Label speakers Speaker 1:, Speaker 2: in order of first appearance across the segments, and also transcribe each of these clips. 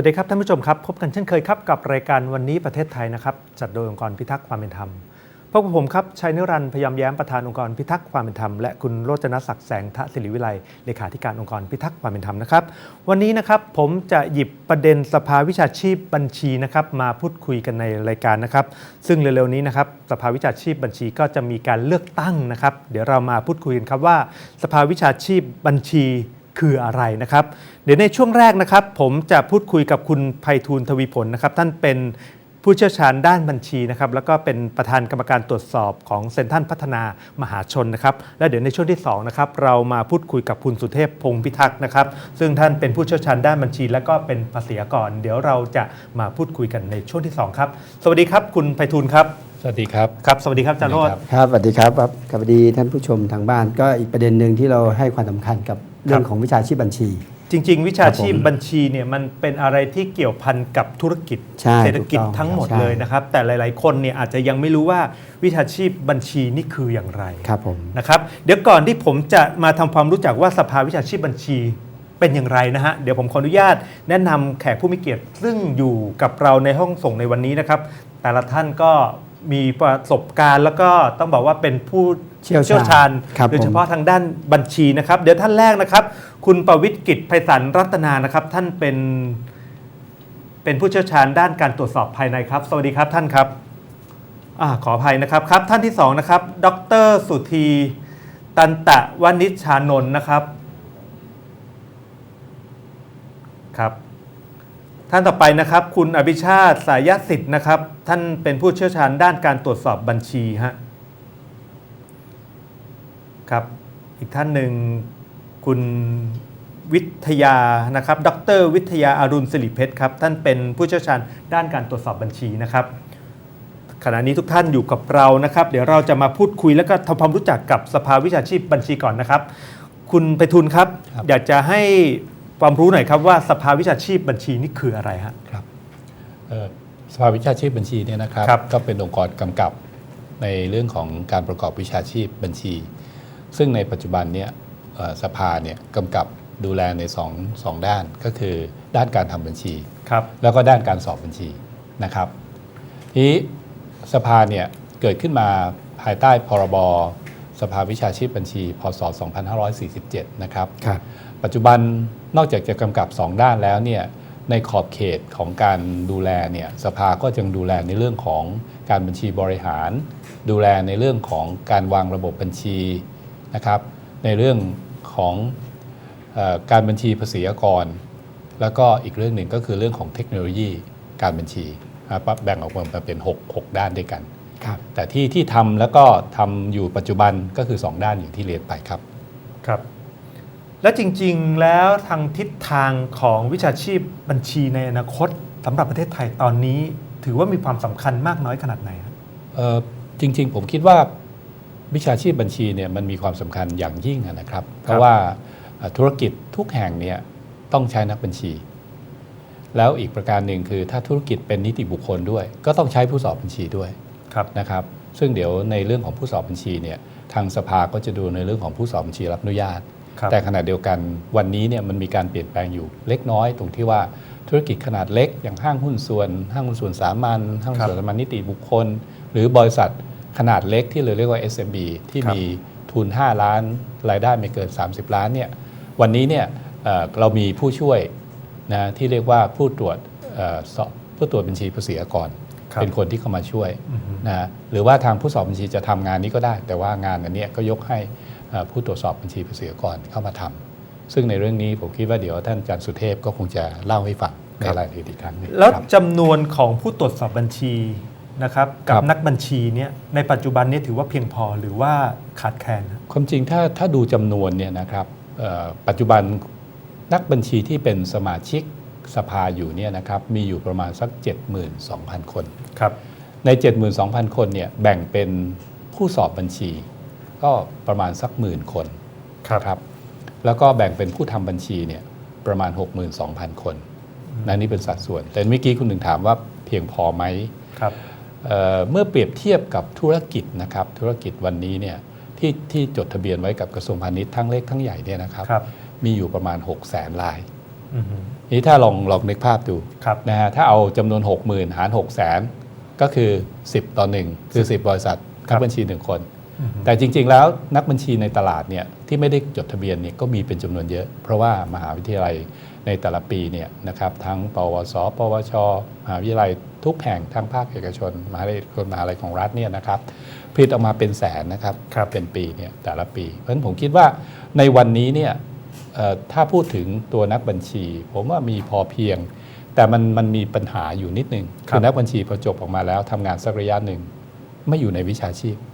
Speaker 1: วัสดีครับท่านผู้ชมครับ พบกันเช่นเคยครับกับรายการวันนี้ประเทศไทยนะครับ จัดโดยองค์กรพิทักษ์ความเป็นธรรมพบกับผมครับชัยนิรันดร์พยายามแย้มประธานองค์กรพิทักษ์ความเป็นธรรมและคุณโรจนศักดิ์แสงทะศิริวิไลเลขาธิการองค์กรพิทักษ์ความเป็นธรรมนะครับ วันนี้นะครับผมจะหยิบประเด็นสภาวิชาชีพบัญชีนะครับมาพูดคุยกันในรายการนะครับ ซึ่งเร็วๆนี้นะครับสภาวิชาชีพบัญชีก็จะมีการเลือกตั้งนะครับ เดี๋ยวเรามาพูดคุยกันครับว่า สภาวิชาชีพบัญชี คืออะไรนะครับ เดี๋ยวในช่วงแรกนะครับ ผมจะพูดคุยกับคุณไพฑูรย์ทวีผลนะครับ ท่านเป็นผู้เชี่ยวชาญด้านบัญชีนะครับแล้วก็เป็นประธานกรรมการตรวจสอบของเซ็นทรัลพัฒนามหาชนนะครับ และเดี๋ยวในช่วงที่2นะครับเรามาพูดคุยกับคุณสุเทพพงศ์พิทักษ์นะครับ ซึ่งท่านเป็นผู้เชี่ยวชาญด้านบัญชี และก็เป็นภาษีอากร เดี๋ยวเราจะมาพูดคุยกันในช่วงที่สองครับ สวัสดีครับ คุณไพฑูรย์ครับ
Speaker 2: สวัสดีครับ
Speaker 1: ครับ สวัสดีครับอาจารย์โรจน์
Speaker 3: ครับสวัสดีครับครับสวัสดีท่านผู้ชมทางบ้านก็อีกประเด็นหนึ่งที่เราให้ความสำคัญกับ เรื่องของวิชาชีพบัญชี
Speaker 1: จริง ๆ วิชาชีพ
Speaker 3: ครับผม
Speaker 1: บัญชีเนี่ยมันเป็นอะไรที่เกี่ยวพันกับธุรกิจ
Speaker 3: ใช่
Speaker 1: เศรษฐกิจ
Speaker 3: ถูกต้อง
Speaker 1: ทั้งหมด
Speaker 3: ใช่
Speaker 1: เลยนะครับ แต่หลาย ๆ คนเนี่ยอาจจะยังไม่รู้ว่าวิชาชีพบัญชีนี่คืออย่างไร
Speaker 3: ครับผม
Speaker 1: นะครับเดี๋ยวก่อนที่ผมจะมาทำความรู้จักว่าสภาวิชาชีพบัญชีเป็นอย่างไรนะฮะ เดี๋ยวผมขออนุญาตแนะนำแขกผู้มีเกียรติซึ่งอยู่กับเราในห้องส่งในวันนี้นะครับ แต่ละท่านก็มีประสบการณ์แล้วก็ต้องบอกว่าเป็นผู้
Speaker 3: เชี่ยวชาญ
Speaker 1: ชาญ
Speaker 3: ครับ
Speaker 1: โดยเฉ
Speaker 3: ผม
Speaker 1: พาะทางด้านบัญชีนะครับ เดี๋ยวท่านแรกนะครับ คุณประวิทย์กิจไพศาลรัตนานะครับ ท่านเป็น เป็นผู้เชี่ยวชาญด้านการตรวจสอบภายในครับ สวัสดีครับท่านครับอาขออภัยนะครับครับ ท่านที่สองนะครับ ดร สุธีตันตะวณิชชานนท์นะครับครับท่านต่อไปนะครับ คุณอภิชาติสายสิทธิ์นะครับ ท่านเป็นผู้เชี่ยวชาญด้านการตรวจสอบบัญชีฮะ ครับ อีกท่านหนึ่งคุณวิทยานะครับ ดร วิทยาอารุณสิริเพชรครับ ท่านเป็นผู้เชี่ยวชาญด้านการตรวจสอบบัญชีนะครับ ขณะนี้ทุกท่านอยู่กับเรานะครับ เดี๋ยวเราจะมาพูดคุยแล้วก็ทำความรู้จักกับสภาวิชาชีพบัญชีก่อนนะครับ คุณไปทุนครับ
Speaker 2: ครับ
Speaker 1: อยากจะให้ความรู้หน่อยครับว่าสภาวิชาชีพบัญชีนี่คืออะไรฮะ
Speaker 2: ครับเอ่อสภาวิชาชีพบัญชีเนี่ยนะครับ
Speaker 1: ครับ
Speaker 2: ก็เป็นองค์กรกำกับในเรื่องของการประกอบวิชาชีพบัญชี ซึ่งในปัจจุบันเนี่ยเอ่อสภาเนี่ยกำกับดูแลในสองสองด้านก็คือด้านการทำบัญชี
Speaker 1: ครับ
Speaker 2: แล้วก็ด้านการสอบบัญชีนะครับทีนี้สภาเนี่ยเกิดขึ้นมาภายใต้พรบสภาวิชาชีพบัญชี พศ 2547 นะครับ
Speaker 3: ครับ
Speaker 2: ปัจจุบันนอกจากจะกำกับ 2 ด้านแล้วเนี่ยในขอบเขตของการดูแลเนี่ยสภาก็ยังดูแลในเรื่องของการบัญชีบริหาร ดูแลในเรื่องของการวางระบบบัญชี นะครับในเรื่องของเออการบัญชีภาษีอากร แล้วก็อีกเรื่องหนึ่งก็คือเรื่องของเทคโนโลยีการบัญชีนะครับแบ่งออกมาเป็น 6 6 ด้านด้วยกัน
Speaker 3: ครับ
Speaker 2: แต่ที่ที่ทำแล้วก็ทำอยู่ปัจจุบันก็คือ 2 ด้านอย่างที่เรียนไปครับ
Speaker 1: ครับและจริงๆ แล้วทางทิศทางของวิชาชีพบัญชีในอนาคตสำหรับประเทศไทยตอนนี้ ถือว่ามีความสำคัญมากน้อยขนาดไหนครับ
Speaker 2: เอ่อจริงๆ ผมคิดว่า วิชาชีพบัญชีเนี่ยมันมีความสำคัญอย่างยิ่งอะนะครับ เพราะว่าเอ่อธุรกิจทุกแห่งเนี่ยต้องใช้นักบัญชี แล้วอีกประการหนึ่งคือถ้าธุรกิจเป็นนิติบุคคลด้วย ก็ต้องใช้ผู้สอบบัญชีด้วย
Speaker 1: ครับ
Speaker 2: นะครับ ซึ่งเดี๋ยวในเรื่องของผู้สอบบัญชีเนี่ยทางสภาก็จะดูในเรื่องของผู้สอบบัญชีรับอนุญาต
Speaker 1: ครับ
Speaker 2: แต่ขณะเดียวกันวันนี้เนี่ยมันมีการเปลี่ยนแปลงอยู่เล็กน้อย ตรงที่ว่าธุรกิจขนาดเล็ก อย่างห้างหุ้นส่วน ห้างหุ้นส่วนสามัญห้างหุ้นส่วนสามัญนิติบุคคล หรือบริษัท ขนาดเล็กที่เราเรียกว่า SMB ที่
Speaker 1: ครับ
Speaker 2: มีทุน 5 ล้าน รายได้ไม่เกิน 30 ล้านเนี่ยวันนี้เนี่ยเอ่อเรามีผู้ช่วยนะที่เรียกว่าผู้ตรวจเอ่อสอบผู้ตรวจบัญชีภาษีอากร
Speaker 1: ครับ
Speaker 2: เป็นคนที่เข้ามาช่วย
Speaker 1: อือฮึ
Speaker 2: นะหรือว่าทางผู้สอบบัญชีจะทำงานนี้ก็ได้ แต่ว่างานอันเนี้ยก็ยกให้เอ่อผู้ตรวจสอบบัญชีภาษีอากรเข้ามาทำซึ่งในเรื่องนี้ผมคิดว่าเดี๋ยวท่านอาจารย์สุเทพก็คงจะเล่าให้ฟังในรายละเอียดอีกครั้งหนึง
Speaker 1: แล้ว
Speaker 2: ครับ
Speaker 1: จำนวนของผู้ตรวจสอบบัญชี นะครับกั
Speaker 2: ครับบ
Speaker 1: นักบัญชีเนี่ยในปัจจุบันเนี้ถือว่าเพียงพอหรือว่าขาดแคลนครับ
Speaker 2: ความจริงถ้าถ้าดูจำนวนเนี่ยนะครับเอ่อปัจจุบันนักบัญชีที่เป็นสมาชิกสภาอยู่เนี่ยนะครับมีอยู่ประมาณสัก 72,000 คน
Speaker 1: ครับ
Speaker 2: ใน 72,000 คนเนี่ยแบ่งเป็นผู้สอบบัญชี ก็ประมาณสักหมื่นคน
Speaker 1: ครับ
Speaker 2: ครับแล้วก็แบ่งเป็นผู้ทำบัญชีเนี่ยประมาณ 62,000 คนนั่นนี่เป็นสัดส่วน แต่เมื่อกี้คุณหนึ่งถามว่าเพียงพอไหม
Speaker 1: ครับ
Speaker 2: เอ่อเมื่อเปรียบเทียบกับธุรกิจนะครับธุรกิจวันนี้เนี่ยที่ที่จดทะเบียนไว้กับกระทรวงพาณิชย์ทั้งเล็กทั้งใหญ่เนี่ยนะครับ
Speaker 1: ครับ
Speaker 2: มีอยู่ประมาณ 6 0 0แสนราย
Speaker 1: อือฮึ
Speaker 2: นี้ถ้าลองลองนึกภาพดู
Speaker 1: ครับ
Speaker 2: นะฮะถ้าเอาจำนวน 60,000 หาร 6 0 0 0 0 0ก็คือ 10 ต่อ 1 คือ 10 บริษัท
Speaker 1: ครั
Speaker 2: นั
Speaker 1: บ
Speaker 2: กบัญชี 1 คน
Speaker 1: อือฮึ
Speaker 2: แต่จริง ๆ แล้วนักบัญชีในตลาดเนี่ยที่ไม่ได้จดทะเบียนเนี่ยก็มีเป็นจำนวนเยอะ เพราะว่ามหาวิทยาลัยในแต่ละปีเนี่ยนะครับทั้งปวส ปวช มหาวิทยาลัยทุกแห่งทั้งภาคเอกชน มหาวิทยาลัยเอกชนมหาวิทยาลัยของรัฐเนี่ยนะครับผลิตออกมาเป็นแสนนะครับ
Speaker 1: ครับ
Speaker 2: เป็นปีเนี่ยแต่ละปี เพราะฉะนั้นผมคิดว่าในวันนี้เนี่ยเอ่อถ้าพูดถึงตัวนักบัญชี ผมว่ามีพอเพียง แต่มันมันมีปัญหาอยู่นิดนึง
Speaker 1: ครับ
Speaker 2: คือนักบัญชีพอจบออกมาแล้วทำงานสักระยะหนึ่งไม่อยู่ในวิชาชีพนะฮะ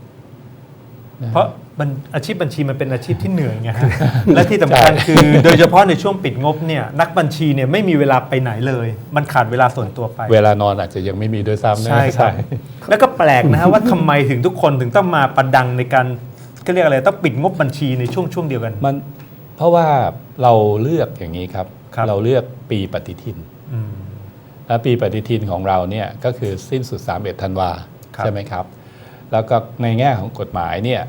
Speaker 1: เพราะมันอาชีพบัญชีมันเป็นอาชีพที่เหนื่อยไงฮะและที่สำคัญคือโดยเฉพาะในช่วงปิดงบเนี่ยนักบัญชีเนี่ยไม่มีเวลาไปไหนเลย มันขาดเวลาส่วนตัวไป
Speaker 2: เวลานอนอาจจะยังไม่มีด้วยซ้ำนะ
Speaker 1: ใช่ครับ แล้วก็แปลกนะฮะว่าทำไมถึงทุกคนถึงต้องมาประดังในการก็เรียกอะไรต้องปิดงบบัญชีในช่วงช่วงเดียวกัน
Speaker 2: มันเพราะว่าเราเลือกอย่างนี้ครับ
Speaker 1: ครับ
Speaker 2: เราเลือกปีปฏิทิน
Speaker 1: อืม
Speaker 2: และปีปฏิทินของเราเนี่ยก็คือสิ้นสุด 31 ธันวา
Speaker 1: ครับ
Speaker 2: ใช่ไหมครับ แล้วก็ในแง่ของกฎหมายเนี่ย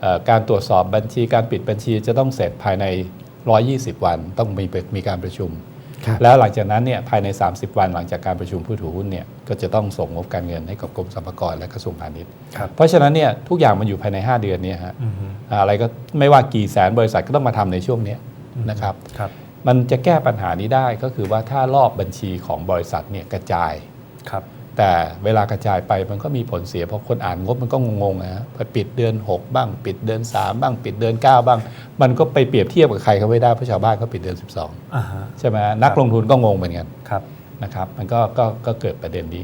Speaker 2: เอ่อการตรวจสอบบัญชีการปิดบัญชีจะต้องเสร็จภายใน 120 วันต้องมีมีการประชุม
Speaker 3: ครับ
Speaker 2: แล้วหลังจากนั้นเนี่ยภายใน 30 วันหลังจากการประชุมผู้ถือหุ้นเนี่ยก็จะต้องส่งงบการเงินให้กับกรมสรรพากรและกระทรวงพาณิชย์
Speaker 1: ครับ
Speaker 2: เพราะฉะนั้นเนี่ยทุกอย่างมันอยู่ภายใน 5 เดือนเนี่ยฮะ
Speaker 1: อืมฮึ
Speaker 2: อะไรก็ไม่ว่ากี่แสนบริษัทก็ต้องมาทำในช่วงเนี้ยนะครับ
Speaker 1: ครับ
Speaker 2: มันจะแก้ปัญหานี้ได้ก็คือว่าถ้ารอบบัญชีของบริษัทเนี่ยกระจาย
Speaker 1: ครับ
Speaker 2: แต่เวลากระจายไปมันก็มีผลเสีย เพราะคนอ่านงบมันก็งงๆนะฮะพอปิดเดือน 6 บ้าง ปิดเดือน 3 บ้าง ปิดเดือน 9 บ้าง มันก็ไปเปรียบเทียบกับใครเขาไม่ได้เพราะชาวบ้านเขาปิดเดือน
Speaker 1: อ่าฮะ
Speaker 2: 12 ใช่ไหมฮะนักลงทุนก็งงเหมือนกัน
Speaker 1: ครับ
Speaker 2: นะครับ มันก็ก็ก็เกิดประเด็นนี้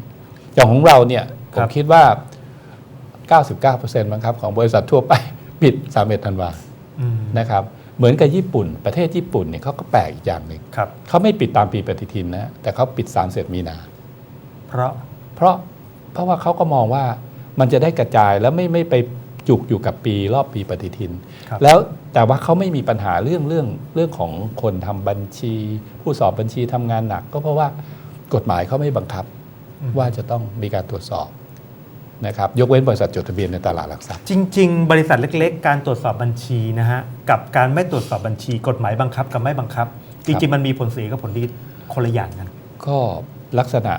Speaker 2: อย่างของเราเนี่ยผ
Speaker 1: ครั
Speaker 2: ม
Speaker 1: บ
Speaker 2: คิดว่า 99%มั้งครับของบริษัททั่วไปปิด31ธันวา
Speaker 1: อืม
Speaker 2: นะครับเหมือนกับญี่ปุ่น ประเทศญี่ปุ่นเนี่ยเขาก็แปลกอีกอย่างหนึ่ง
Speaker 1: ครับ
Speaker 2: เขาไม่ปิดตามปีปฏิทินนะแต่เขาปิด30มีนา
Speaker 1: เพราะ
Speaker 2: เพราะเพราะว่าเขาก็มองว่ามันจะได้กระจายแล้วไม่ไม่ไปจุกอยู่กับปีรอบปีปฏิทิน
Speaker 1: ครับ
Speaker 2: แล้วแต่ว่าเขาไม่มีปัญหาเรื่องเรื่องเรื่องของคนทำบัญชี ผู้สอบบัญชีทำงานหนัก ก็เพราะว่ากฎหมายเขาไม่บังคับว่าจะต้องมีการตรวจสอบนะครับยกเว้นบริษัทจดทะเบียนในตลาดหลักทรัพย์
Speaker 1: จริง ๆ บริษัทเล็ก ๆ การตรวจสอบบัญชีนะฮะกับการไม่ตรวจสอบบัญชี กฎหมายบังคับกับไม่บังคับ จริง ๆ มันมีผลเสียกับผลดีคนละอย่างกัน
Speaker 2: ก็ลักษณะ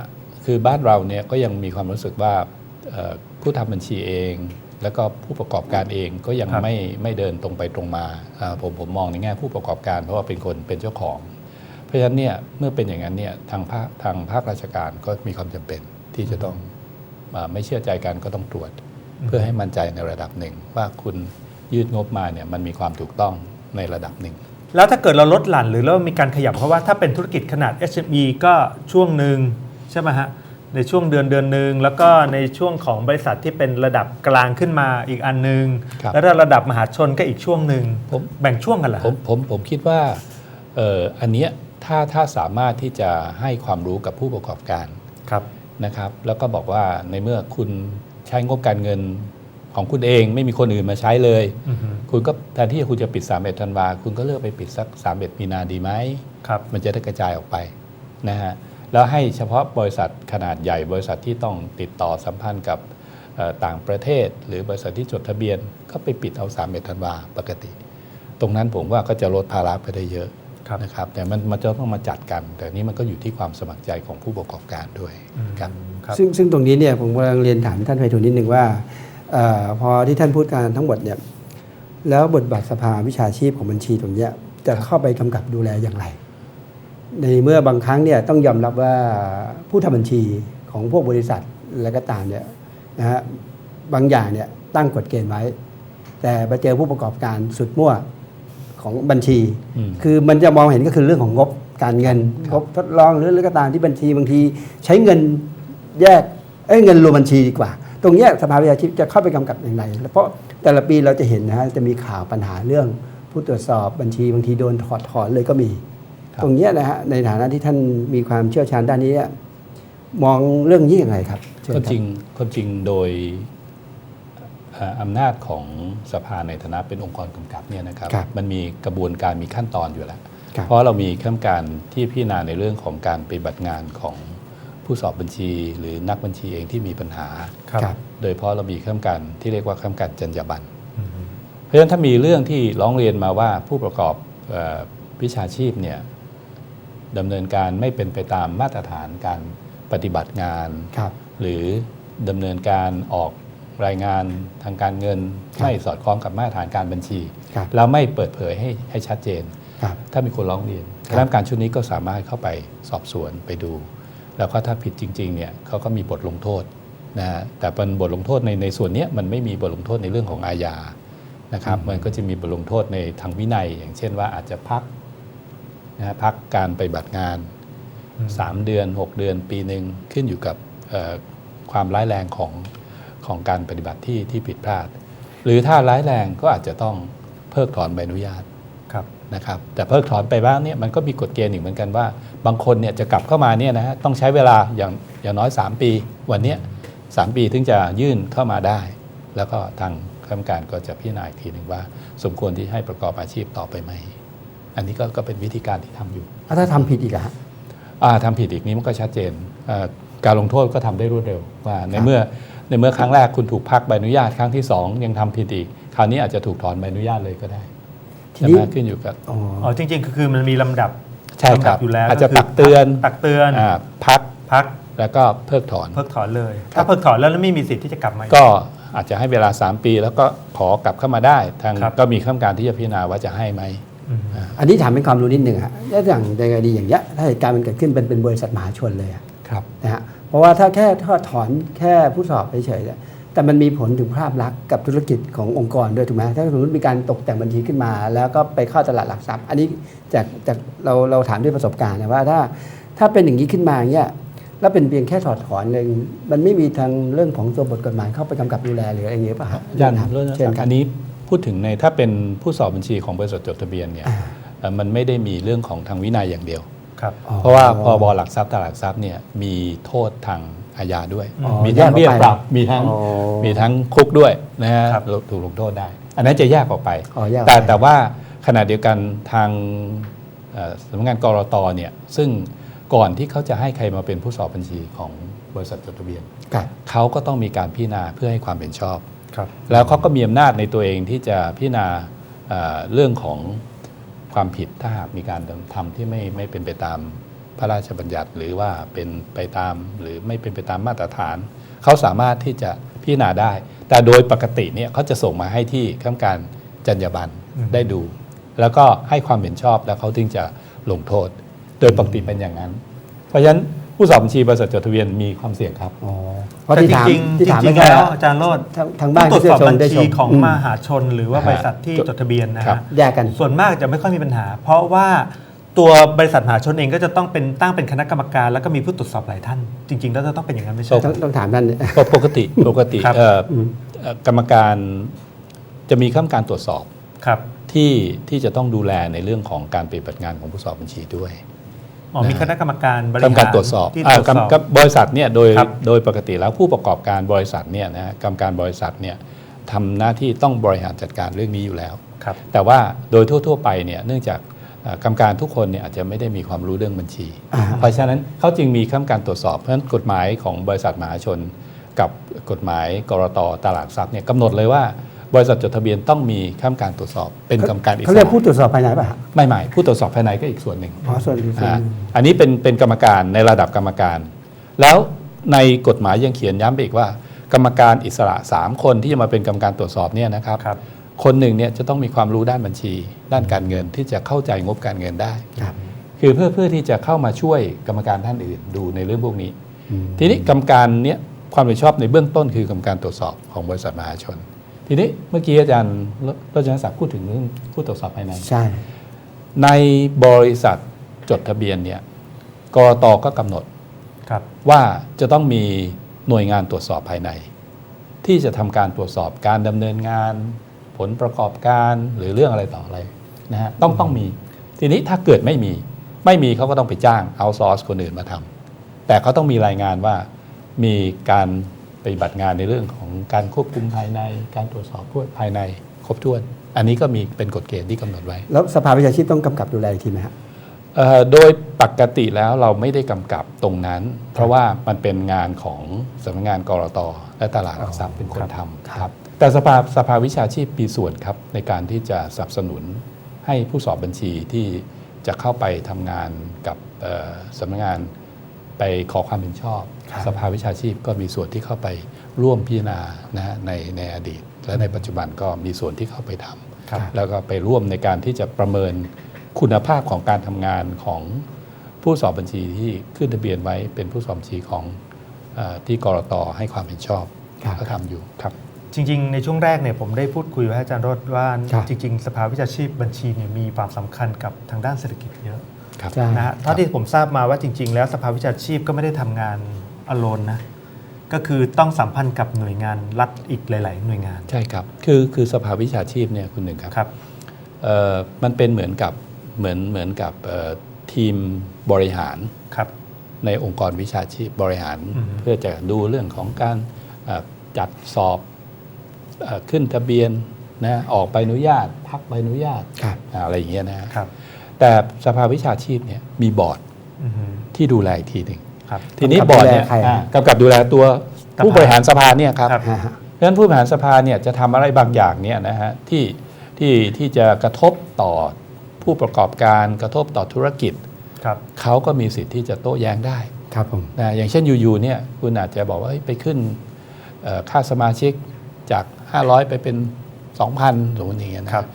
Speaker 2: คือบ้านเราเนี่ยก็ยังมีความรู้สึกว่าเอ่อผู้ทำบัญชีเอง แล้วก็ผู้ประกอบการเองก็ยัง
Speaker 1: ครับ
Speaker 2: ไม่ไม่เดินตรงไปตรงมาอ่าผมผมมองในแง่ผู้ประกอบการเพราะว่าเป็นคนเป็นเจ้าของ เพราะฉะนั้นเนี่ยเมื่อเป็นอย่างนั้นเนี่ยทางภาคทางภาคราชการก็มีความจำเป็นที่จะต้องอาไม่เชื่อใจกันก็ต้องตรวจ เพื่อให้มั่นใจในระดับหนึ่ง ว่าคุณยืดงบมาเนี่ยมันมีความถูกต้องในระดับหนึ่ง
Speaker 1: แล้วถ้าเกิดเราลดหลั่นหรือเรามีการขยับเพราะว่าถ้าเป็นธุรกิจขนาด SME ก็ช่วงหนึ่ง ใช่ไหมฮะในช่วงเดือนเดือนหนึ่งแล้วก็ในช่วงของบริษัทที่เป็นระดับกลางขึ้นมาอีกอันหนึ่ง
Speaker 2: ครับ
Speaker 1: แล้วถ้าระดับมหาชนก็อีกช่วงหนึ่ง
Speaker 2: ผม
Speaker 1: แบ่งช่วงกันเหรอ
Speaker 2: ผมผมผมคิดว่าเอ่ออันเนี้ยถ้าถ้าสามารถที่จะให้ความรู้กับผู้ประกอบการ
Speaker 1: ครับ
Speaker 2: นะครับแล้วก็บอกว่าในเมื่อคุณใช้งบการเงินของคุณเอง ไม่มีคนอื่นมาใช้เลย
Speaker 1: อือฮึ
Speaker 2: คุณก็แทนที่คุณจะปิด 3 1ธันวาคุณก็เลือกไปปิดสัก 3 1มีนาดีไหม
Speaker 1: ครับ
Speaker 2: มันจะได้กระจายออกไปนะฮะ แล้วให้เฉพาะบริษัทขนาดใหญ่ บริษัทที่ต้องติดต่อสัมพันธ์กับเอ่อต่างประเทศ หรือบริษัทที่จดทะเบียนก็ไปปิดเอา3 1ธันวาปกติ ตรงนั้นผมว่าก็จะลดภาระไปได้เยอะ
Speaker 1: ครับ
Speaker 2: นะครับแต่มันมันจะต้องมาจัดกัน แต่นี่มันก็อยู่ที่ความสมัครใจของผู้ประกอบการด้วยครับ
Speaker 1: ครับ
Speaker 3: ซึ่งซึ่งตรงนี้เนี่ยผมกำลังเรียนถามท่านไพฑูรย์นิดนึงว่าเออพอที่ท่านพูดการทั้งหมดเนี่ยแล้วบทบาทสภาวิชาชีพของบัญชีตรงเนี้ยจะเข้าไปกำกับดูแลอย่างไร ในเมื่อบางครั้งเนี่ยต้องยอมรับว่าผู้ทำบัญชีของพวกบริษัทและก็ตามเนี่ยนะฮะบางอย่างเนี่ยตั้งกฎเกณฑ์ไว้ แต่ไปเจอผู้ประกอบการสุดมั่วของบัญชี
Speaker 2: อืม
Speaker 3: คือมันจะมองเห็นก็คือเรื่องของงบการเงินงบทดลองหรืออะไรก็ตามที่บัญชีบางทีใช้เงินแยกเอ้ยเงินรวมบัญชีดีกว่า ตรงเนี้ยสภาวิชาชีพจะเข้าไปกำกับอย่างไรเพราะแต่ละปีเราจะเห็นนะฮะจะมีข่าวปัญหาเรื่องผู้ตรวจสอบบัญชีบางทีโดนถอดถอนเลยก็มี
Speaker 2: ครับ
Speaker 3: ตรงเนี้ยนะฮะในฐานะที่ท่านมีความเชี่ยวชาญด้านนี้เนี่ยมองเรื่องนี้อย่างไรครับเชิญ
Speaker 2: ก็
Speaker 3: ครับ
Speaker 2: จริงก็จริงโดยเอ่ออำนาจของสภาในฐานะเป็นองค์กรกำกับเนี่ยนะครับ
Speaker 3: ครับ
Speaker 2: มันมีกระบวนการมีขั้นตอนอยู่แล้ว
Speaker 3: ครับ
Speaker 2: เพราะเรามีขั้นการที่พิจารณาในเรื่องของการปฏิบัติงานของผู้สอบบัญชี หรือนักบัญชีเองที่มีปัญหา
Speaker 1: ครับ
Speaker 3: ครับ
Speaker 2: โดยเฉพาะเรามีขั้นการที่เรียกว่าขั้นการจรรยาบรรณ
Speaker 1: อืม
Speaker 2: เพราะฉะนั้นถ้ามีเรื่องที่ร้องเรียนมาว่าผู้ประกอบเออวิชาชีพเนี่ย ดำเนินการไม่เป็นไปตามมาตรฐานการปฏิบัติงาน
Speaker 3: ครับ
Speaker 2: หรือดำเนินการออกรายงานทางการเงิน
Speaker 3: ครับ
Speaker 2: ไม่สอดคล้องกับมาตรฐานการบัญชี
Speaker 3: ครับ
Speaker 2: แล้วไม่เปิดเผยให้ให้ชัดเจน
Speaker 3: ครับ
Speaker 2: ถ้ามีคนร้องเรียน
Speaker 3: ค
Speaker 2: ครับณะกรรมการชุดนี้ก็สามารถเข้าไปสอบสวนไปดู แล้วก็ถ้าผิดจริงๆเนี่ยเขาก็มีบทลงโทษนะฮะแต่เป็นบทลงโทษในในส่วนเนี้ยมันไม่มีบทลงโทษในเรื่องของอาญานะครับมันก็จะมีบทลงโทษในทางวินัย อย่างเช่นว่าอาจจะพัก นะฮะพักการปฏิบัติงาน
Speaker 1: อืม
Speaker 2: 3เดือน 6 เดือนปีหนึ่งขึ้นอยู่กับเอ่อความร้ายแรงของของการปฏิบัติที่ที่ผิดพลาด หรือถ้าร้ายแรงก็อาจจะต้องเพิกถอนใบอนุญาต
Speaker 1: ครับ
Speaker 2: นะครับแต่เพิกถอนไปบ้างเนี่ยมันก็มีกฎเกณฑ์อีกเหมือนกันว่า บางคนเนี่ยจะกลับเข้ามาเนี่ยนะฮะต้องใช้เวลาอย่างอย่างน้อย 3 ปี วันเนี้ยสามปีถึงจะยื่นเข้ามาได้ แล้วก็ทางคณะกรรมการก็จะพิจารณาอีกทีหนึ่งว่า สมควรที่ให้ประกอบอาชีพต่อไปไหม อันนี้ก็ก็เป็นวิธีการที่ทำอยู่
Speaker 3: แล้วถ้าทำผิดอีกอะฮะ
Speaker 2: อ่าทำผิดอีกนี้มันก็ชัดเจนอ่าการลงโทษก็ทำได้รวดเร็วว่าใน
Speaker 3: ครับ
Speaker 2: เมื่อในเมื่อครั้งแรกคุณถูกพักใบอนุญาตครั้งที่สองยังทำผิดอีก คราวนี้อาจจะถูกถอนใบอนุญาตเลยก็ได้
Speaker 3: ที
Speaker 2: ใช่
Speaker 3: นี้
Speaker 2: ไหมขึ้นอยู่กับ
Speaker 3: อ๋อ
Speaker 1: อ๋อจริงๆก็คือมันมีลำดับ
Speaker 2: ใช่ครับ
Speaker 1: ลำดัอยู่แล้ว
Speaker 2: อาจจะ
Speaker 1: คื
Speaker 2: ตักเตือน
Speaker 1: ตักเตือน
Speaker 2: อ่าพัก
Speaker 1: พัก
Speaker 2: แล้วก็เพิกถอน
Speaker 1: เพิกถอนเลย ถ้าเพิกถอนแล้วแล้วไม่มีสิทธิ์ที่จะกลับมาอีก
Speaker 2: ก็อาจจะให้เวลา 3 ปี แล้วก็ขอกลับเข้ามาได้ ทาง
Speaker 1: ครับ
Speaker 2: ก็มีข้ามการที่จะพิจารณาว่าจะให้ไหม
Speaker 1: อืม
Speaker 3: อันนี้ถามเป็นความรู้นิดหนึ่งฮะแล้วอย่างในคดีอย่างเงี้ยถ้าเหตุการณ์มันเกิดขึ้นเป็นเป็นบริษัทมหาชนเลยอะ
Speaker 2: ครับ
Speaker 3: นะฮะเพราะว่าถ้าแค่ทอดถอนแค่ผู้สอบเฉยๆเนี่ยแต่มันมีผลถึงภาพลักษณ์กับธุรกิจขององค์กรด้วยถูกไหมถ้าสมมติมีการตกแต่งบัญชีขึ้นมา แล้วก็ไปเข้าตลาดหลักทรัพย์ อันนี้จากจากเราเราถามด้วยประสบการณ์นะว่าถ้าถ้าเป็นอย่างนี้ขึ้นมาเนี่ยแล้วเป็นเพียงแค่ถอดถอนเองมันไม่มีทางเรื่องของตัวบทกฎหมายเข้าไปกำกับดูแลหรืออะไรอย่างเงี้ยป่ะฮะ
Speaker 2: อาจารย์
Speaker 3: ครับ
Speaker 2: เรื่อง
Speaker 3: เชิญครั
Speaker 2: อั
Speaker 3: บ
Speaker 2: นนี้ พูดถึงในถ้าเป็นผู้สอบบัญชีของบริษัทจดทะเบียนเนี่ย
Speaker 3: อ่า
Speaker 2: เอ่อมันไม่ได้มีเรื่องของทางวินัยอย่างเดียว
Speaker 1: ครับ
Speaker 3: อ๋อ
Speaker 2: เพราะว่าพอบหลักทรัพย์ตลาดหลักทรัพย์เนี่ยมีโทษทางอาญาด้วย
Speaker 1: อ๋อ
Speaker 2: มีทั้ง
Speaker 3: แยกออกไป
Speaker 2: เบี้ยปรับมีทั้ง
Speaker 3: อ๋อ
Speaker 2: มีทั้งคุกด้วยนะฮะ
Speaker 1: ครับ
Speaker 2: ถูกลงโทษได้ อันนั้นจะแยกออกไป
Speaker 3: อ๋อแยกออก
Speaker 2: แต่
Speaker 3: ไป
Speaker 2: แต่ว่าขณะเดียวกันทางเอ่อสำนักงานกรตเนี่ยซึ่งก่อนที่เขาจะให้ใครมาเป็นผู้สอบบัญชีของบริษัทจดทะเบียน
Speaker 3: ครับ
Speaker 2: เขาก็ต้องมีการพิจารณาเพื่อให้ความเห็นชอบ
Speaker 1: ครับ
Speaker 2: แล้วเขาก็มีอำนาจในตัวเองที่จะพิจารณาเอ่อเรื่องของความผิดถ้าหากมีการทำที่ไม่ไม่เป็นไปตามพระราชบัญญัติหรือว่าเป็นไปตามหรือไม่เป็นไปตามมาตรฐาน เขาสามารถที่จะพิจารณาได้ แต่โดยปกติเนี่ยเขาจะส่งมาให้ที่ข้ามการจรรยาบรรณ
Speaker 1: อืม
Speaker 2: ได้ดู แล้วก็ให้ความเห็นชอบแล้วเขาถึงจะลงโทษ โดยปกติเป็นอย่างนั้น เพราะฉะนั้นผู้สอบบัญชีบริษัทจดทะเบียนมีความเสี่ยงครับ
Speaker 3: อ๋อ เพราะ
Speaker 1: แต่
Speaker 3: ที่
Speaker 1: จ
Speaker 3: ถาม
Speaker 1: ริงๆ
Speaker 3: ที่ถาม
Speaker 1: จริ
Speaker 3: ไม่
Speaker 1: งๆ
Speaker 3: ใช่
Speaker 1: แล้ว
Speaker 3: ฮะ
Speaker 1: อาจารย์โรด
Speaker 3: ทางทางบ้าน
Speaker 1: ผู้ตรวจสอบ
Speaker 3: ก็จะช
Speaker 1: บั
Speaker 3: ม
Speaker 1: ญ
Speaker 3: ได้ช
Speaker 1: ชี
Speaker 3: ม
Speaker 1: ของ
Speaker 3: อืม
Speaker 1: มหาชนหรือว่า
Speaker 2: ฮะ
Speaker 1: บริษัทที่จดทะเบียนนะ
Speaker 2: ครั
Speaker 1: ฮะ
Speaker 2: บ
Speaker 3: แยกกัน
Speaker 1: ส่วนมากจะไม่ค่อยมีปัญหา เพราะว่าตัวบริษัทมหาชนเองก็จะต้องเป็นตั้งเป็นคณะกรรมการ แล้วก็มีผู้ตรวจสอบหลายท่าน จริงๆแล้วจะต้องเป็นอย่างนั้นไม่ใช่
Speaker 3: ต้องต้องถามท่านเนี่ย
Speaker 2: ก็ปกติปกติ
Speaker 1: ครับ
Speaker 2: เอ่อเอ่อกรรมการจะมีข้ามการตรวจสอบ
Speaker 1: ครับ
Speaker 2: ที่ที่จะต้องดูแลในเรื่องของการปฏิบัติงานของผู้สอบบัญชีด้วย
Speaker 1: อ๋อมีคณะกรรมการบริ
Speaker 2: กรรม
Speaker 1: หาร
Speaker 2: การตรวจสอบ
Speaker 1: ที่
Speaker 2: อ่า
Speaker 1: ตรวจสอบ
Speaker 2: กำกับบริษัทเนี่ยโดย
Speaker 1: ครับ
Speaker 2: โดยปกติแล้วผู้ประกอบการบริษัทเนี่ยนะฮะกรรมการบริษัทเนี่ยทำหน้าที่ต้องบริหารจัดการเรื่องนี้อยู่แล้ว
Speaker 1: ครับ
Speaker 2: แต่ว่าโดยทั่ว ๆ ไปเนี่ยเนื่องจากเอ่อกรรมการทุกคนเนี่ยอาจจะไม่ได้มีความรู้เรื่องบัญชี
Speaker 3: อ่า
Speaker 2: เพราะฉะนั้นเขาจึงมีข้ามการตรวจสอบเพราะฉะนั้นกฎหมายของบริษัทมหาชน กับกฎหมายกรตตลาดทรัพย์เนี่ยกำหนดเลยว่า บริษัทจดทะเบียนต้องมีข้ามการตรวจสอบเป็นกรรมการอิส
Speaker 3: เขาเรียก
Speaker 2: ระ
Speaker 3: ผู้ตรวจสอบภายในป่ะฮะ
Speaker 2: ไม่ใหม่ผู้ตรวจสอบภายในก็อีกส่วนหนึ่ง
Speaker 3: อ๋อส่วนส่วน
Speaker 2: อ่าอันนี้เป็นเป็นกรรมการในระดับกรรมการ แล้วในกฎหมายยังเขียนย้ำไปอีกว่า กรรมการอิสระ 3 คนที่จะมาเป็นกรรมการตรวจสอบเนี่ยนะครับ
Speaker 1: ครับ
Speaker 2: คนหนึ่งเนี่ยจะต้องมีความรู้ด้านบัญชี ด้านการเงินที่จะเข้าใจงบการเงินได้
Speaker 3: ครับ
Speaker 2: คือเพื่อเพื่อที่จะเข้ามาช่วยกรรมการท่านอื่นดูในเรื่องพวกนี้
Speaker 3: อืม
Speaker 2: ทีนี้กรรมการเนี้ยความรับผิดชอบในเบื้องต้นคือกรรมการตรวจสอบของบริษัทมหาชน ทีนี้เมื่อกี้อาจารย์รจนศักดิ์พูดถึงเรื่องผู้ตรวจสอบภายใน
Speaker 3: ใช่
Speaker 2: ในบริษัทจดทะเบียนเนี่ยกรตก็กำหนด
Speaker 1: ครับ
Speaker 2: ว่าจะต้องมีหน่วยงานตรวจสอบภายใน ที่จะทำการตรวจสอบการดำเนินงาน ผลประกอบการหรือเรื่องอะไรต่ออะไรนะฮะต้องต้องมี ทีนี้ถ้าเกิดไม่มีไม่มีเขาก็ต้องไปจ้างเอาซอร์สคนอื่นมาทำแต่เขาต้องมีรายงานว่ามีการ ปฏิบัติงานในเรื่องของการควบคุมภายใน การตรวจสอบภายในครบถ้วน อันนี้ก็มีเป็นกฎเกณฑ์ที่กำหนดไว้
Speaker 3: แล้วสภาวิชาชีพต้องกำกับดูแลอีกทีไหมฮะ
Speaker 2: เอ่อโดยปกติแล้วเราไม่ได้กำกับตรงนั้น เพราะว่ามันเป็นงานของสำนักงานกรตและตลาดหลักทรัพย์เป็นคนทำครับ แต่สภาสภาวิชาชีพมีส่วนครับในการที่จะสนับสนุนให้ผู้สอบบัญชีที่จะจะเข้าไปทำงานกับเอ่อสำนักงาน ไปขอความเห็นชอบ
Speaker 3: ครับ
Speaker 2: สภาวิชาชีพก็มีส่วนที่เข้าไปร่วมพิจารณานะฮะในในอดีต และในปัจจุบันก็มีส่วนที่เข้าไปทำ
Speaker 1: ครับ
Speaker 2: แล้วก็ไปร่วมในการที่จะประเมินคุณภาพของการทำงานของผู้สอบบัญชีที่ขึ้นทะเบียนไว้เป็นผู้สอบบัญชีของเออที่กรตให้ความเห็นชอบ
Speaker 3: ครับ
Speaker 2: ก็ทำอยู่ครับ
Speaker 1: จริง ๆ ในช่วงแรกเนี่ยผมได้พูดคุยกับอาจารย์รถว่า
Speaker 3: ครับ
Speaker 1: จริง ๆ สภาวิชาชีพบัญชีเนี่ยมีความสำคัญกับทางด้านเศรษฐกิจเยอะ
Speaker 2: ครับ
Speaker 3: ใช่
Speaker 1: นะฮะเท่าที่ผมทราบมาว่าจริง ๆ แล้วสภาวิชาชีพก็ไม่ได้ทำงานอโลนนะก็คือต้องสัมพันธ์กับหน่วยงานรัฐอีกหลาย ๆ หน่วยงาน
Speaker 2: ใช่ครับ คือคือสภาวิชาชีพเนี่ยคุณหนึ่งครับ
Speaker 1: ครับ
Speaker 2: เอ่อมันเป็นเหมือนกับเหมือนเหมือนกับเอ่อทีมบริหาร
Speaker 1: ครับ
Speaker 2: ในองค์กรวิชาชีพบริหาร
Speaker 1: อืม
Speaker 2: เพื่อจะดูเรื่องของการเอ่อจัดสอบเอ่อขึ้นทะเบียนนะออกใบอนุญาต พักใบอนุญาต
Speaker 3: ครับ
Speaker 2: อะไรอย่างเงี้ยนะฮะ
Speaker 1: ครับ
Speaker 2: แต่สภาวิชาชีพเนี่ยมีบอร์ด
Speaker 1: อือฮึ
Speaker 2: ที่ดูแลอีกทีหนึ่ง
Speaker 1: ครับ
Speaker 2: ทีนี้
Speaker 3: กำกับบ
Speaker 2: อร์ดเนี่ย
Speaker 3: ดูแลใคร
Speaker 2: อ่า
Speaker 3: ฮะ
Speaker 2: กำกับดูแลตัว
Speaker 1: สภา
Speaker 2: ผู้บริหารสภาเนี่ยครับ
Speaker 1: ครับ
Speaker 3: ฮะฮะ
Speaker 2: เพราะฉะนั้นผู้บริหารสภาเนี่ยจะทำอะไรบางอย่างเนี่ยนะฮะที่ที่ที่จะกระทบต่อผู้ประกอบการกระทบต่อธุรกิจ
Speaker 1: ครับ
Speaker 2: เขาก็มีสิทธิ์ที่จะโต้แย้งได้
Speaker 3: ครับผม
Speaker 2: นะอย่างเช่นยูๆเนี่ยคุณอาจจะบอกว่าเฮ้ยไปขึ้นเอ่อค่าสมาชิกจาก 500 ไปเป็น 2,000สมมติอย่างเงี้ยนะครับ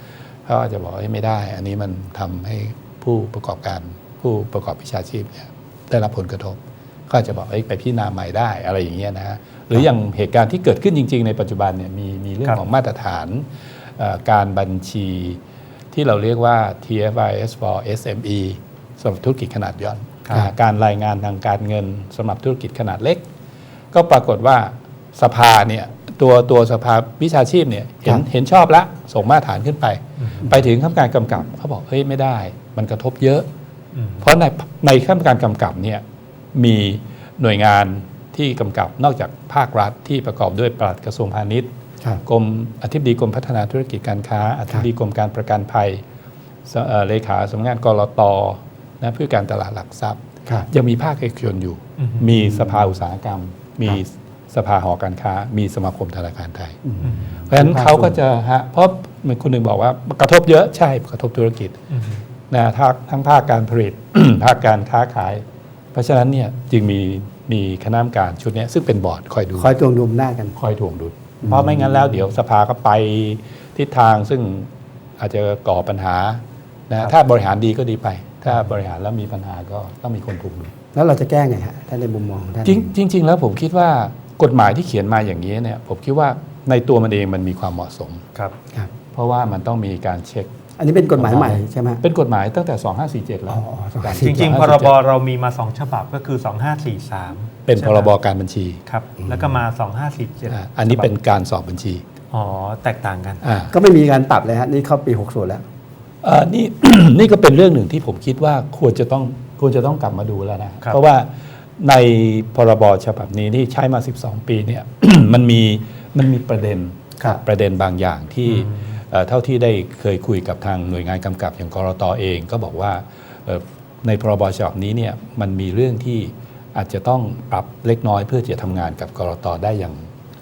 Speaker 2: เขาอาจจะบอกว่าเฮ้ยไม่ได้ อันนี้มันทำให้ผู้ประกอบการผู้ประกอบวิชาชีพเนี่ยได้รับผลกระทบ ก็อาจจะบอกเอ้ยไปพิจารณาใหม่ได้อะไรอย่างเงี้ยนะฮะหรืออย่างเหตุการณ์ที่เกิดขึ้นจริง ๆ ในปัจจุบันเนี่ยมีมีเรื่อ
Speaker 1: ครั
Speaker 2: ง
Speaker 1: บ
Speaker 2: ของมาตรฐานเอ่อการบัญชีที่เราเรียกว่า TFIS for SME สำหรับธุรกิจขนาดย่อม
Speaker 1: ครับ
Speaker 2: อ่าการรายงานทางการเงินสำหรับธุรกิจขนาดเล็ก ก็ปรากฏว่าสภาเนี่ยตัวตัวสภาวิชาชีพเนี่ยเห็น
Speaker 3: ครับ
Speaker 2: เห็นชอบละส่งมาตรฐานขึ้นไป ไปถึงขั้นการกำกับเขาบอกเฮ้ยไม่ได้ มันกระทบเยอะ
Speaker 1: อืม
Speaker 2: เพราะในในขั้นการกำกับเนี่ยมีหน่วยงานที่กำกับนอกจากภาครัฐที่ประกอบด้วยปลัดกระทรวงพาณิชย์
Speaker 3: ครับ
Speaker 2: กรมอธิบดีกรมพัฒนาธุรกิจการค้าอธิบดีกรมการประกันภัยสเอ่อเลขาสำนักงานกรตนะเพื่อการตลาดหลักทรัพย์
Speaker 3: ครับ
Speaker 2: ยังมีภาคเอกชนอยู่
Speaker 1: อือฮึ
Speaker 2: มีสภาอุตสาหกรรม มีสภาหอการค้า มีสมาคมธนาคารไทย
Speaker 3: อืม
Speaker 2: เพราะฉะนั้นเขาก็จะฮะเพราะ เหมือนคุณหนึ่งบอกว่ากระทบเยอะใช่กระทบธุรกิจ
Speaker 1: อืม
Speaker 2: นะทั้งทั้งภาคการผลิต ภาคการค้าขาย เพราะฉะนั้นเนี่ยจึงมีมีคณะกรรมการชุดเนี้ยซึ่งเป็นบอร์ดคอยดู
Speaker 3: คอยตวงดุมหน้ากัน
Speaker 2: คอยถ่วงดุลเพราะไม่งั้นแล้วเดี๋ยวสภาก็ไปทิศทางซึ่งอาจจะก่อปัญหานะถ้าบริหารดีก็ดีไป ถ้าบริหารแล้วมีปัญหาก็ต้องมีคนถูกดุล
Speaker 3: แล้วเราจะแก้ไงฮะท่านในมุมมองของท่าน
Speaker 2: จริงจริงๆแล้วผมคิดว่ากฎหมายที่เขียนมาอย่างนี้เนี่ยผมคิดว่าในตัวมันเองมันมีความเหมาะสม
Speaker 1: ครับ
Speaker 3: ครับ
Speaker 2: เพราะว่ามันต้องมีการเช็ค
Speaker 3: อันนี้เป็นกฎหมายใหม่ใช่ไหมฮะ
Speaker 2: เป็นกฎหมายตั้งแต่ 2547 แล้
Speaker 3: อ๋
Speaker 2: ว
Speaker 3: อสอง
Speaker 2: ค
Speaker 3: ห้า
Speaker 2: บ
Speaker 3: สี่
Speaker 1: จริงๆพ
Speaker 2: 2547
Speaker 1: รบเรามีมา 2 ฉบับก็คือ 2543
Speaker 2: เป็น
Speaker 1: ใช่
Speaker 2: พ
Speaker 1: ไหม
Speaker 2: รบการบัญชี
Speaker 1: ครับ แล้วก็มา
Speaker 2: อ่า
Speaker 1: 2547
Speaker 2: อันนี้เป็นการสอบบัญชี
Speaker 1: อ๋อ แตกต่างกัน
Speaker 2: อ่า
Speaker 3: ก็ไม่มีการปรับเลยฮะ นี่เข้าปี 60 แล้ว
Speaker 2: เอ่อนี่นี่ก็เป็นเรื่องหนึ่งที่ผมคิดว่าควรจะต้องควรจะต้องกลับมาดูแล้วนะ
Speaker 1: ครับ
Speaker 2: เพราะว่าในพรบฉบับนี้ที่ใช้มา 12 ปีเนี่ยมันมีมันมีประเด็น
Speaker 3: ครับ
Speaker 2: ประเด็นบางอย่างที่
Speaker 1: อืม
Speaker 2: เอ่อเท่าที่ได้เคยคุยกับทางหน่วยงานกำกับอย่างกรตเอง ก็บอกว่าเอ่อในพรบฉบับนี้เนี่ยมันมีเรื่องที่อาจจะต้องปรับเล็กน้อยเพื่อจะทำงานกับกรตได้อย่าง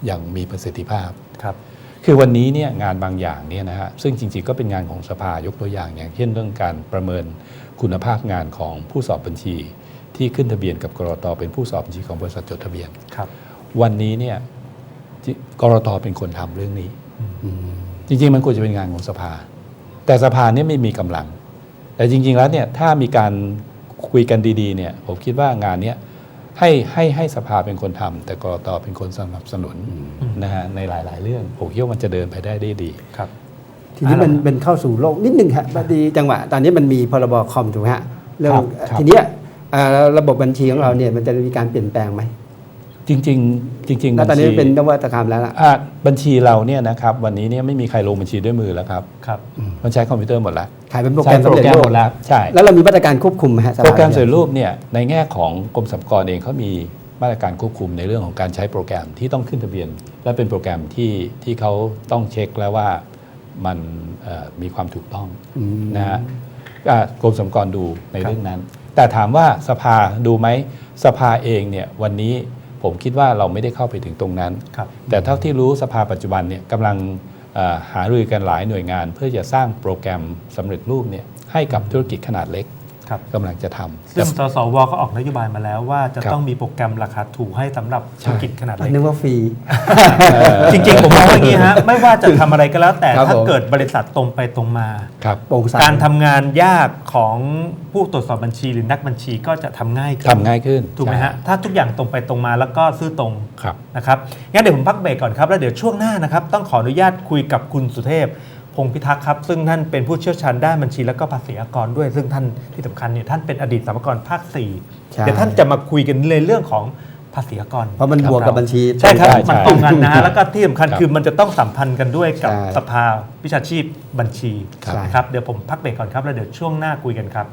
Speaker 2: อย่างมีประสิทธิภาพ
Speaker 1: ครับ
Speaker 2: คือวันนี้เนี่ยงานบางอย่างเนี่ยนะฮะซึ่งจริงๆก็เป็นงานของสภายกตัวอย่างอย่างเช่นเรื่องการประเมินคุณภาพงานของผู้สอบบัญชี ที่ขึ้นทะเบียนกับกรตเป็นผู้สอบบัญชีของบริษัทจดทะเบียน
Speaker 1: ครับ
Speaker 2: วันนี้เนี่ยจิกรตเป็นคนทำเรื่องนี้
Speaker 3: อืม
Speaker 2: จริงๆ มันควรจะเป็นงานของสภา แต่สภาเนี่ยไม่มีกำลัง แต่จริง ๆ แล้วเนี่ยถ้ามีการคุยกันดีๆเนี่ยผมคิดว่างานเนี้ยให้ให้ให้สภาเป็นคนทำแต่กรตเป็นคนสนับสนุนนะฮะในหลาย ๆ เรื่องผมคิดว่ามันจะเดินไปได้ได้ดี
Speaker 1: ครับ
Speaker 3: ทีนี้
Speaker 1: อ่ามั
Speaker 3: มันเป็นเข้าสู่โลกนิดนึงฮะพอดีจังหวะ ตอนนี้มันมีพรบคอมถูกไหมฮะเรื่อง
Speaker 2: ครับครับ
Speaker 3: ทีเนี้ยอ่าระบบบัญชีของเราเนี่ยมันจะมีการเปลี่ยนแปลงไหม
Speaker 2: จริงๆจริงๆ
Speaker 3: แล้วตอนนี้
Speaker 2: บัญชี
Speaker 3: เป็นนวัตกรรมแล้วล่ะ
Speaker 2: อะบัญชีเราเนี่ยนะครับวันนี้เนี่ยไม่มีใครลงบัญชีด้วยมือแล้วครับ
Speaker 1: ครับ
Speaker 2: มันใช้คอมพิวเตอร์หมดแล้ว
Speaker 3: ขายเป็นโปรแกร
Speaker 2: ใช้
Speaker 3: ม
Speaker 2: โปร
Speaker 3: สำเร็จ
Speaker 2: แกรม
Speaker 3: รูป
Speaker 2: หมดแล้วใช่
Speaker 3: แล้วเรามีมาตรการควบคุมไหมฮะสภา
Speaker 2: โปรแกรมสำเร็จรูปเนี่ยในแง่ของกรมสรรพากรเองเขามีมาตรการควบคุมในเรื่องของการใช้โปรแกรมที่ต้องขึ้นทะเบียน และเป็นโปรแกรมที่ที่เขาต้องเช็คแล้วว่ามันเอ่อมีความถูกต้อง
Speaker 3: อืม
Speaker 2: นะฮะอ่ากรมสรรพากรดูในเรื่องนั้น แต่ถามว่าสภาดูไหมสภาเองเนี่ยวันนี้ ผมคิดว่าเราไม่ได้เข้าไปถึงตรงนั้น
Speaker 1: ครับ
Speaker 2: แต่เท่าที่รู้สภาปัจจุบันเนี่ยกำลังเอ่อหารือกันหลายหน่วยงาน เพื่อจะสร้างโปรแกรมสำเร็จรูปเนี่ยให้กับธุรกิจขนาดเล็ก
Speaker 1: ครับ
Speaker 2: กำลังจะทำ
Speaker 1: ซึ่งสสวก็ออกนโยบายมาแล้วว่าจะ
Speaker 2: ครับ
Speaker 1: ต้องมีโปรแกรมราคาถูกให้สำหรับธุรกิจขนาดเล็ก
Speaker 3: นึกว่าฟรี
Speaker 1: จริงๆ ผมมองว่าอย่างนี้ฮะ ไม่ว่าจะทำอะไรก็แล้ว แต่
Speaker 3: ครับ
Speaker 1: ถ้า
Speaker 3: ผม
Speaker 1: เกิดบริษัทตรงไปตรงมา
Speaker 2: ครับ
Speaker 3: โปร่งใส
Speaker 1: การทำงานยากของผู้ตรวจสอบบัญชีหรือนักบัญชีก็จะทำง่ายขึ้น
Speaker 2: ทำง่ายขึ้น
Speaker 1: ถูกไหมฮะถ้าทุกอย่างตรงไปตรงมาแล้วก็ซื่อตรง
Speaker 2: ครับ
Speaker 1: นะครับงั้นเดี๋ยวผมพักเบรกก่อนครับแล้วเดี๋ยวช่วงหน้านะครับต้องขออนุญาตคุยกับคุณสุเทพ พงษ์พิทักษ์ครับซึ่งท่านเป็นผู้เชี่ยวชาญด้านบัญชีและก็ภาษีอากรด้วย ซึ่งท่านที่สำคัญเนี่ยท่านเป็นอดีตสรรพากรภาคสี่
Speaker 3: ใช่
Speaker 1: เดี๋ยวท่านจะมาคุยกันในเรื่องของภาษีอากร
Speaker 3: เพราะมันบวกกับบัญชี
Speaker 1: ใช่ครับ
Speaker 2: ใช่ใช่
Speaker 1: มันตรงกันนะฮะแล้วก็ที่สำคัญ
Speaker 2: ครับ
Speaker 1: คือมันจะต้องสัมพันธ์กันด้วยกับ
Speaker 3: ใช่
Speaker 1: สภาวิชาชีพบัญชี
Speaker 3: ครับ
Speaker 1: นะครับเดี๋ยวผมพักเบรกก่อนครับแล้วเดี๋ยวช่วงหน้าคุยกันครับ